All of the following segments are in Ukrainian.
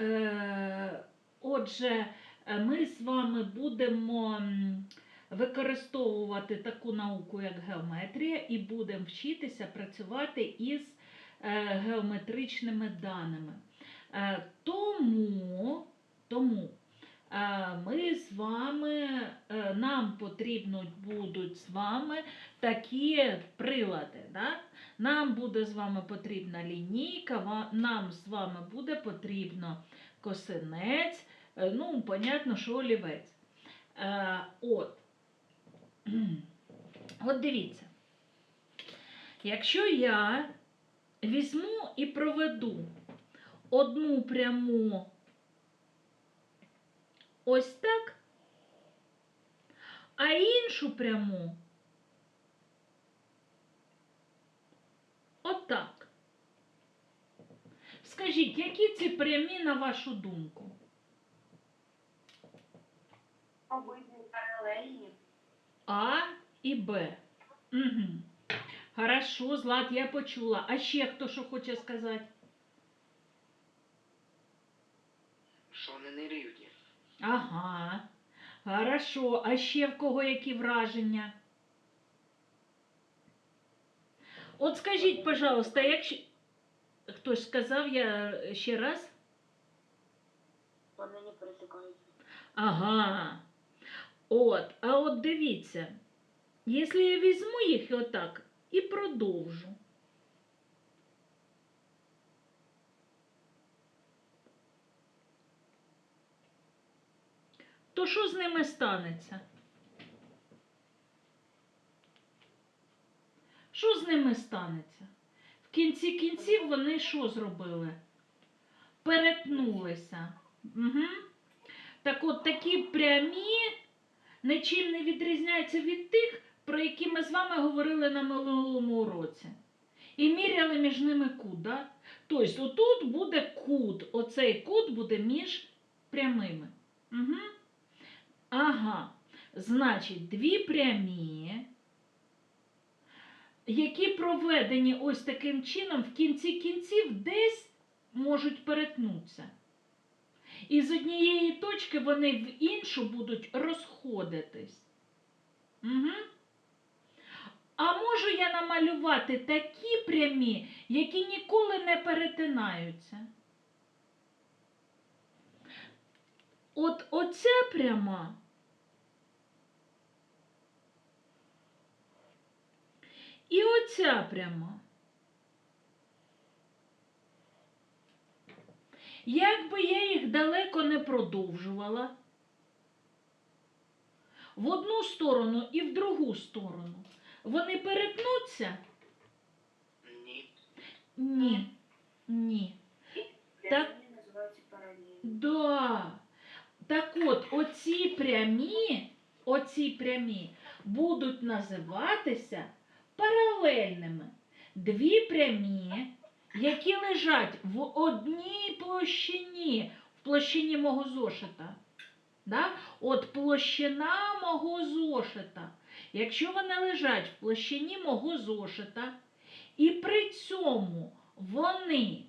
Е, Отже, е, ми з вами будемо використовувати таку науку, як геометрія, і будемо вчитися працювати із е, геометричними даними. Тому, тому ми з вами, е, нам потрібно будуть з вами такі прилади. Да? Нам буде з вами потрібна лінійка, нам з вами буде потрібно косинець, е, ну, понятно, що олівець. Е, от. От дивіться. Якщо я візьму і проведу одну пряму ось так, а іншу пряму отак. Скажіть, які ці прямі на вашу думку? Обидві паралельні. А і Б. Угу. Хорошо, Злат, я почула. А ще хто що хоче сказати? Що не рівні? Ага. Хорошо. А ще в кого які враження? От скажіть, пожалуйста, якщо. Хтось сказав я ще раз? Вони не пересікаються. Ага. От, а от дивіться, якщо я візьму їх отак і продовжу. То що з ними станеться? Що з ними станеться? В кінці кінців вони що зробили? Перетнулися. Угу. Так от такі прямі нічим не відрізняються від тих, про які ми з вами говорили на минулому уроці. І міряли між ними кут. Тобто, отут буде кут, оцей кут буде між прямими. Угу. Ага. Значить, дві прямі, які проведені ось таким чином, в кінці кінців десь можуть перетнутися. І з однієї точки вони в іншу будуть розходитись. Угу. А можу я намалювати такі прямі, які ніколи не перетинаються. От оця пряма. І оця пряма. Як би я їх далеко не продовжувала, в одну сторону і в другу сторону, вони перетнуться? Ні. Ні. Ні. Так. Да. Так от, оці прямі, оці прямі будуть називатися паралельними. Дві прямі, які лежать в одній площині, в площині мого зошита. Да? От площина мого зошита. Якщо вони лежать в площині мого зошита, і при цьому вони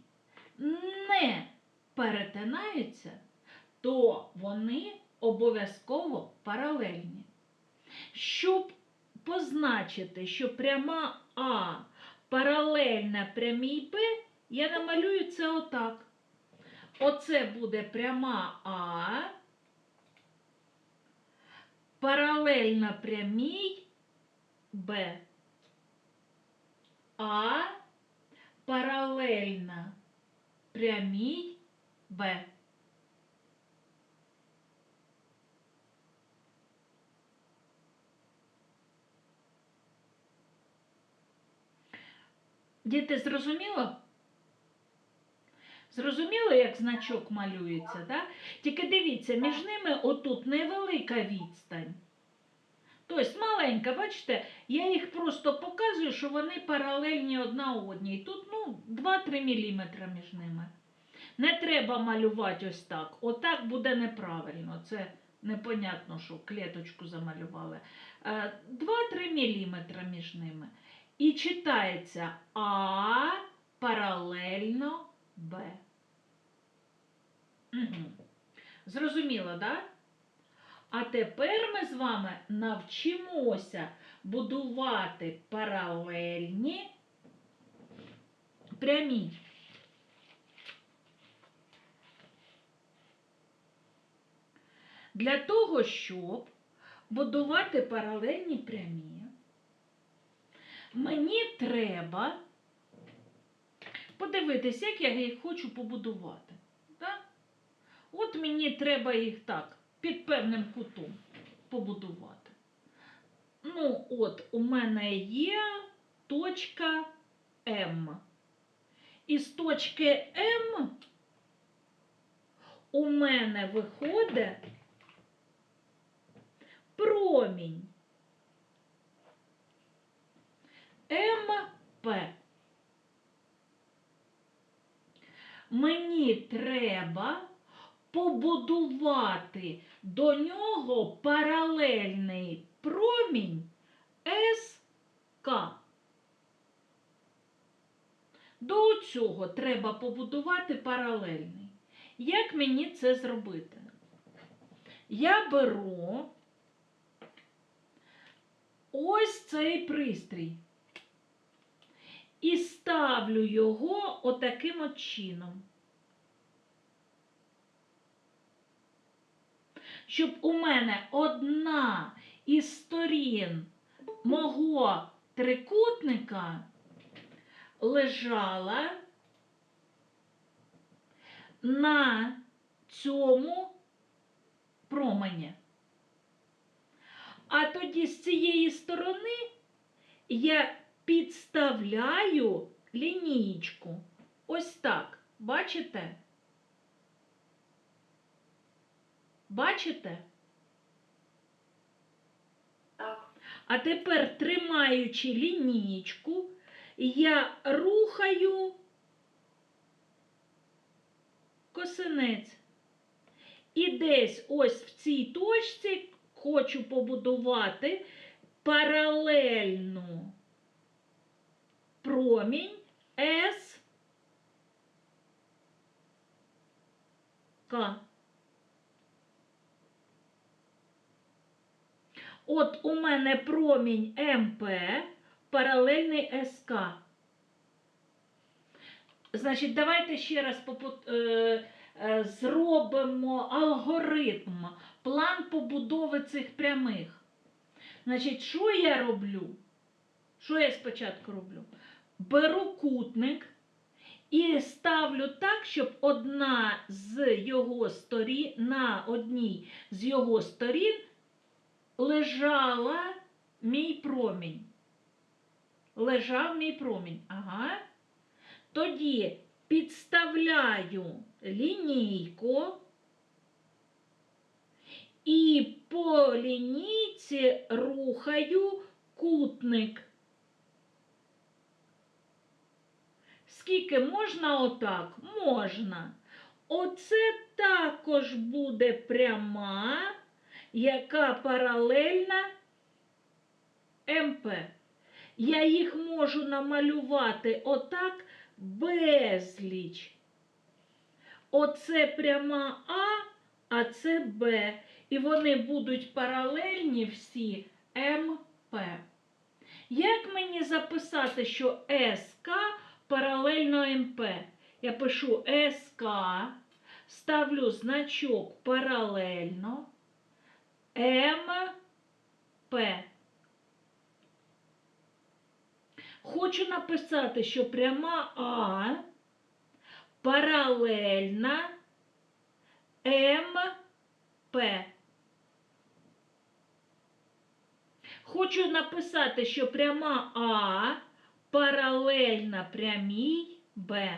не перетинаються, то вони обов'язково паралельні. Щоб позначити, що пряма А паралельна прямій Б, я намалюю це отак. Оце буде пряма А, паралельна прямій Б. А паралельна прямій Б. Діти, зрозуміло? Зрозуміло, як значок малюється, так? Тільки дивіться, між ними отут невелика відстань. Тобто маленька, бачите, я їх просто показую, що вони паралельні одна одній. Тут ну, 2-3 мм між ними. Не треба малювати ось так. Отак буде неправильно. Це непонятно, що клеточку замалювали. Е, 2-3 мм між ними. І читається А паралельно Б. Угу. Зрозуміло? Да? А тепер ми з вами навчимося будувати паралельні прямі. Для того, щоб будувати паралельні прямі, мені треба подивитися, як я їх хочу побудувати. Так? От мені треба їх так, під певним кутом побудувати. Ну, от, у мене є точка М. Із точки М у мене виходить промінь МП. Мені треба побудувати до нього паралельний промінь СК. До цього треба побудувати паралельний. Як мені це зробити? Я беру ось цей пристрій і ставлю його отаким от чином. Щоб у мене одна із сторін мого трикутника лежала на цьому промені. А тоді з цієї сторони я підставляю лінійку. Ось так. Бачите? Бачите? А тепер, тримаючи лінійку, я рухаю косинець. І десь ось в цій точці хочу побудувати паралельну промінь С К. От у мене промінь МП паралельний СК. Значить, давайте ще раз е, е, зробимо алгоритм, план побудови цих прямих. Значить, що я роблю? Що я спочатку роблю? Беру кутник і ставлю так, щоб одна з його сторін, на одній з його сторін лежала мій промінь. Лежав мій промінь. Ага. Тоді підставляю лінійку і по лінійці рухаю кутник. Скільки можна отак? Можна. Оце також буде пряма, яка паралельна МП. Я їх можу намалювати отак безліч. Оце пряма А, а це Б. І вони будуть паралельні всі МП. Як мені записати, що СК паралельно МП? Я пишу СК, ставлю значок паралельно МП. Хочу написати, що пряма А паралельна МП. Хочу написати, що пряма А паралельна прямій Б.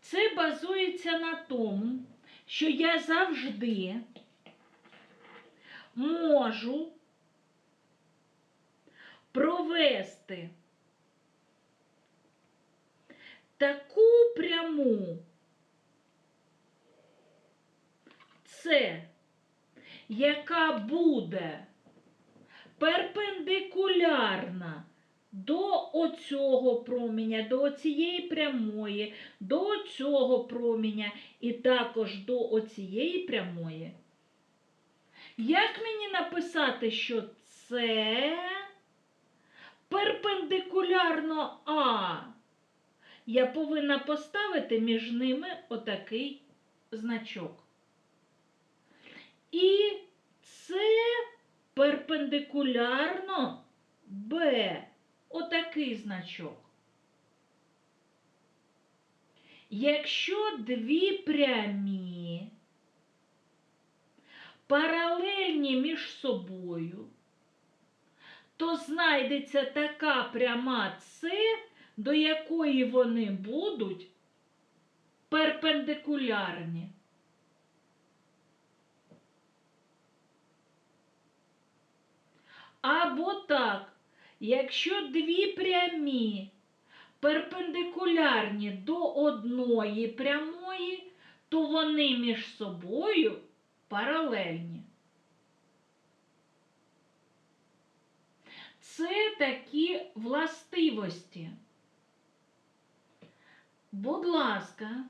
Це базується на тому, що я завжди можу провести таку пряму С, яка буде перпендикулярна до оцього променя, до цієї прямої, до цього променя і також до оцієї прямої. Як мені написати, що це перпендикулярно А? Я повинна поставити між ними отакий значок. І це перпендикулярно Б. Отакий значок. Якщо дві прямі паралельні між собою, то знайдеться така пряма С, до якої вони будуть перпендикулярні. Або так, якщо дві прямі перпендикулярні до одної прямої, то вони між собою паралельні. Це такі властивості. Будь ласка,